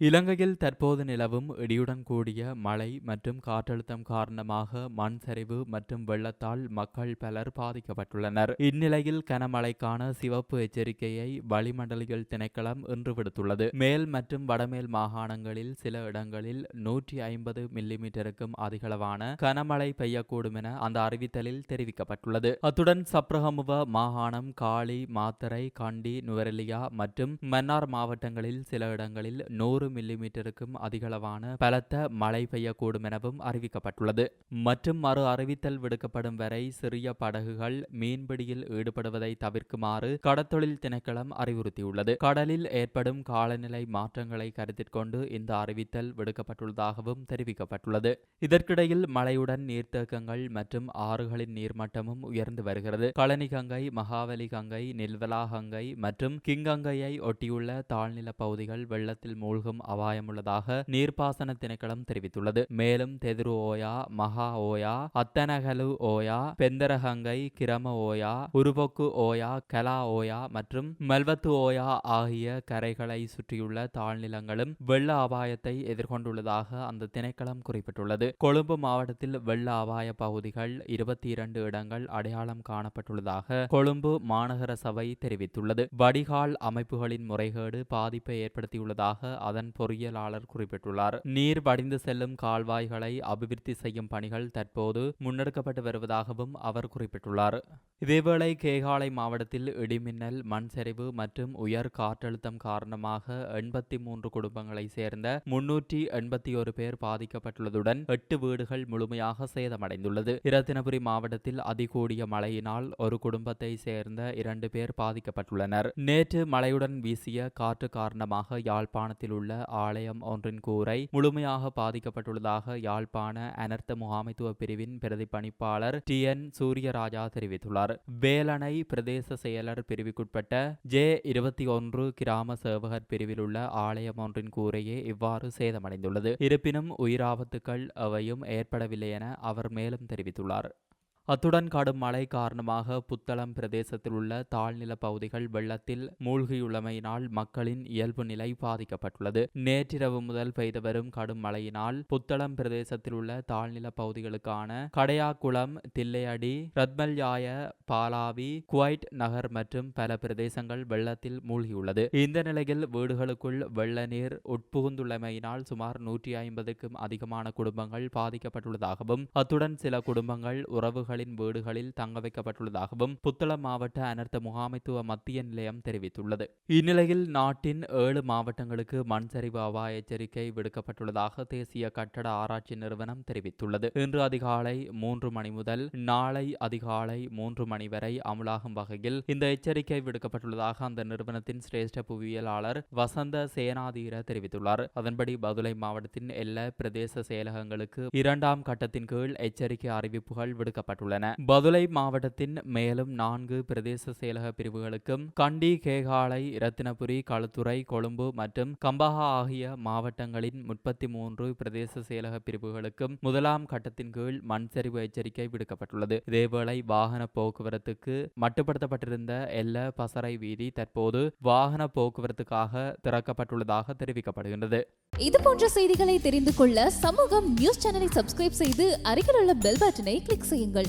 இலங்கையில் தற்போது நிலவும் இடியுடன் கூடிய மழை மற்றும் காற்றழுத்தம் காரணமாக மண் சரிவு மற்றும் வெள்ளத்தால் மக்கள் பலர் பாதிக்கப்பட்டுள்ளனர். இந்நிலையில் கனமழைக்கான சிவப்பு எச்சரிக்கையை வளிமண்டலியல் திணைக்களம் இன்று விடுத்துள்ளது. மேல் மற்றும் வடமேல் மாகாணங்களில் சில இடங்களில் நூற்றி ஐம்பது மில்லிமீட்டருக்கும் அதிகளவான கனமழை பெய்யக்கூடும் என அந்த அறிவித்தலில் தெரிவிக்கப்பட்டுள்ளது. அத்துடன் சப்ரகமுவ மாகாணம் காளி மாத்தரை கண்டி நுவரெலியா மற்றும் மன்னார் மாவட்டங்களில் சில இடங்களில் நூறு மில்லிமீட்டருக்கும் அதிகளவான பலத்த மழை பெய்யக்கூடும் எனவும் அறிவிக்கப்பட்டுள்ளது. மற்றும் மறு அறிவித்தல் விடுக்கப்படும் வரை சிறிய படகுகள் மீன்பிடியில் ஈடுபடுவதை தவிர்க்குமாறு கடத்தொழில் திணைக்களம் அறிவுறுத்தியுள்ளது. கடலில் ஏற்படும் காலநிலை மாற்றங்களை கருத்தில் கொண்டு இந்த அறிவித்தல் விடுக்கப்பட்டுள்ளதாகவும் தெரிவிக்கப்பட்டுள்ளது. இதற்கிடையில் மழையுடன் நீர்த்தேக்கங்கள் மற்றும் ஆறுகளின் நீர்மட்டமும் உயர்ந்து வருகிறது. கழனி கங்கை மகாவலி கங்கை நில்வலா கங்கை மற்றும் கிங்கங்கையை ஒட்டியுள்ள தாழ்நில பகுதிகள் வெள்ளத்தில் மூழ்கும் அபாயமுள்ளதாக நீர்ப்பாசன திணைக்களம் தெரிவித்துள்ளது. மேலும் தெதிரு ஓயா மகா ஓயா அத்தனகலு ஓயா பெந்தரகங்கை கிரம ஓயா உருபொக்கு ஓயா கலா ஓயா மற்றும் மல்வத்து ஓயா ஆகிய கரைகளை சுற்றியுள்ள தாழ்நிலங்களும் வெள்ள அபாயத்தை எதிர்கொண்டுள்ளதாக அந்த திணைக்களம் குறிப்பிட்டுள்ளது. கொழும்பு மாவட்டத்தில் வெள்ள அபாய பகுதிகள் இருபத்தி இரண்டு இடங்கள் அடையாளம் காணப்பட்டுள்ளதாக கொழும்பு மாநகர சபை தெரிவித்துள்ளது. வடிகால் அமைப்புகளின் முறைகேடு பாதிப்பை ஏற்படுத்தியுள்ளதாக அதன் பொறியியலாளர் குறிப்பிட்டுள்ளார். நீர் வடிந்து செல்லும் கால்வாய்களை அபிவிருத்தி செய்யும் பணிகள் தற்போது முன்னெடுக்கப்பட்டு வருவதாகவும் அவர் குறிப்பிட்டுள்ளார். இதேவேளை கேகாலை மாவட்டத்தில் இடிமின்னல் மண் சரிவு மற்றும் உயர் காற்றழுத்தம் காரணமாக எண்பத்தி மூன்று குடும்பங்களை சேர்ந்த முன்னூற்றி எண்பத்தி ஒரு பேர் பாதிக்கப்பட்டுள்ளதுடன் எட்டு வீடுகள் முழுமையாக சேதமடைந்துள்ளது. இரத்தினபுரி மாவட்டத்தில் அதிகூடிய மழையினால் ஒரு குடும்பத்தை சேர்ந்த இரண்டு பேர் பாதிக்கப்பட்டுள்ளனர். நேற்று மழையுடன் வீசிய காற்று காரணமாக யாழ்ப்பாணத்தில் உள்ள ஆலயம் ஒன்றின் கூரை முழுமையாக பாதிக்கப்பட்டுள்ளதாக யாழ்ப்பாண அனர்த்த முகாமைத்துவ பிரிவின் பிரதிப்பணிப்பாளர் டி என் சூரியராஜா தெரிவித்துள்ளார். வேலணை பிரதேச செயலர் பிரிவுக்குட்பட்ட ஜே இருபத்தி ஒன்று கிராம சேவகர் பிரிவில் உள்ள ஆலயம் ஒன்றின் கூரையே இவ்வாறு சேதமடைந்துள்ளது. இருப்பினும் உயிராபத்துக்கள் அவையும் ஏற்படவில்லை என அவர் மேலும் தெரிவித்துள்ளார். அத்துடன் கடும் மழை காரணமாக புத்தளம் பிரதேசத்தில் உள்ள தாழ்நில பகுதிகள் வெள்ளத்தில் மூழ்கியுள்ளமையினால் மக்களின் இயல்பு நிலை பாதிக்கப்பட்டுள்ளது. நேற்றிரவு முதல் பெய்து வரும் கடும் மழையினால் புத்தளம் பிரதேசத்தில் உள்ள தாழ்நில பகுதிகளுக்கான கடையாக்குளம் தில்லையடி ரத்மல்யாய பாலாவி குவைட் நகர் மற்றும் பல பிரதேசங்கள் வெள்ளத்தில் மூழ்கியுள்ளது. இந்த நிலையில் வீடுகளுக்குள் வெள்ள நீர் உட்புகுந்துள்ளமையினால் சுமார் நூற்றி ஐம்பதுக்கும் அதிகமான குடும்பங்கள் பாதிக்கப்பட்டுள்ளதாகவும் அத்துடன் சில குடும்பங்கள் உறவுகள் பொதுமக்களின் வீடுகளில் தங்க வைக்கப்பட்டுள்ளதாகவும் புத்தளம் மாவட்ட அனர்த்த முகாமைத்துவ மத்திய நிலையம் தெரிவித்துள்ளது. இந்நிலையில் நாட்டின் ஏழு மாவட்டங்களுக்கு மண் சரிவு அபாய எச்சரிக்கை விடுக்கப்பட்டுள்ளதாக தேசிய கட்டட ஆராய்ச்சி நிறுவனம் தெரிவித்துள்ளது. இன்று அதிகாலை மூன்று மணி முதல் நாளை அதிகாலை மூன்று மணி வரை அமலாகும் வகையில் இந்த எச்சரிக்கை விடுக்கப்பட்டுள்ளதாக அந்த நிறுவனத்தின் சிரேஷ்ட புவியியலாளர் வசந்த சேனாதீர தெரிவித்துள்ளார். அதன்படி பதுளை மாவட்டத்தின் எல்லா பிரதேச செயலகங்களுக்கு இரண்டாம் கட்டத்தின் கீழ் எச்சரிக்கை அறிவிப்புகள் விடுக்கப்பட்டுள்ளது செய்யப்பட்டுள்ளன. பதுளை மாவட்டத்தின் மேலும் நான்கு பிரதேச செயலக பிரிவுகளுக்கும் கண்டி கேகாலை இரத்தினபுரி களுத்துறை கொழும்பு மற்றும் கம்பஹா ஆகிய மாவட்டங்களின் முப்பத்தி மூன்று பிரதேச செயலக பிரிவுகளுக்கும் முதலாம் கட்டத்தின் கீழ் மண் சரிவு எச்சரிக்கை விடுக்கப்பட்டுள்ளது. இதேவேளை வாகன போக்குவரத்துக்கு மட்டுப்படுத்தப்பட்டிருந்த எல்ல பசறை வீதி தற்போது வாகன போக்குவரத்துக்காக திறக்கப்பட்டுள்ளதாக தெரிவிக்கப்படுகின்றது. இது போன்ற செய்திகளை தெரிந்து கொள்ள சமூகம் நியூஸ் சேனலை சப்ஸ்கிரைப் செய்து அருகில் உள்ள பெல் பட்டனை கிளிக் செய்யுங்கள்.